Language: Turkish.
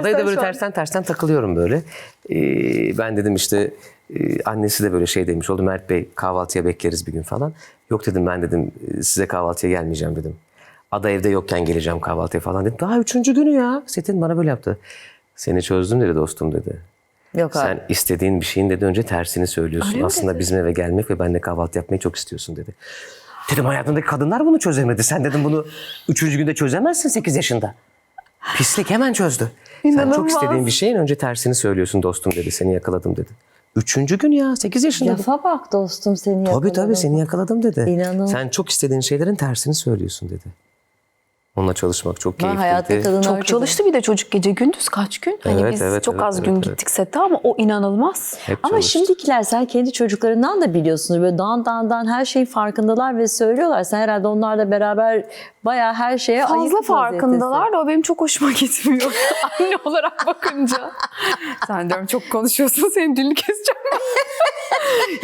Adaya da böyle tersten tersten takılıyorum böyle. Ee, ben dedim işte e, annesi de böyle şey demiş oldu. Mert Bey kahvaltıya bekleriz bir gün falan. Yok dedim ben dedim e, size kahvaltıya gelmeyeceğim dedim. Ada evde yokken geleceğim kahvaltıya falan dedim. Daha üçüncü günü ya. Setin bana böyle yaptı. Seni çözdüm dedi dostum dedi. Yok abi. Sen istediğin bir şeyin dedi önce tersini söylüyorsun. Aslında bizim eve gelmek ve benimle kahvaltı yapmayı çok istiyorsun dedi. Dedim hayatındaki kadınlar bunu çözemedi. Sen dedim bunu üçüncü günde çözemezsin 8 yaşında. Pislik hemen çözdü. Sen çok İnanılmaz. istediğin bir şeyin önce tersini söylüyorsun dostum dedi. Seni yakaladım dedi. Üçüncü gün ya 8 yaşında. Lafa bak dostum seni Tabii yakaladım. tabii seni yakaladım dedi. İnanılmaz. Sen çok istediğin şeylerin tersini söylüyorsun dedi. Onunla çalışmak çok Ben keyifliydi. hayatta kadınlar Çok çalıştı bir de çocuk gece gündüz kaç gün. Hani Evet, biz evet, çok evet, az evet, gün evet. gittik sette ama o inanılmaz. Hep Ama çalıştı. şimdikiler sen kendi çocuklarından da biliyorsunuz. Böyle dan dan dan her şeyin farkındalar ve söylüyorlar. Sen herhalde onlarla beraber bayağı her şeye Fazla farkındalar da o benim çok hoşuma gitmiyor. Anne olarak bakınca. Sen diyorum çok konuşuyorsun senin dilini keseceğim.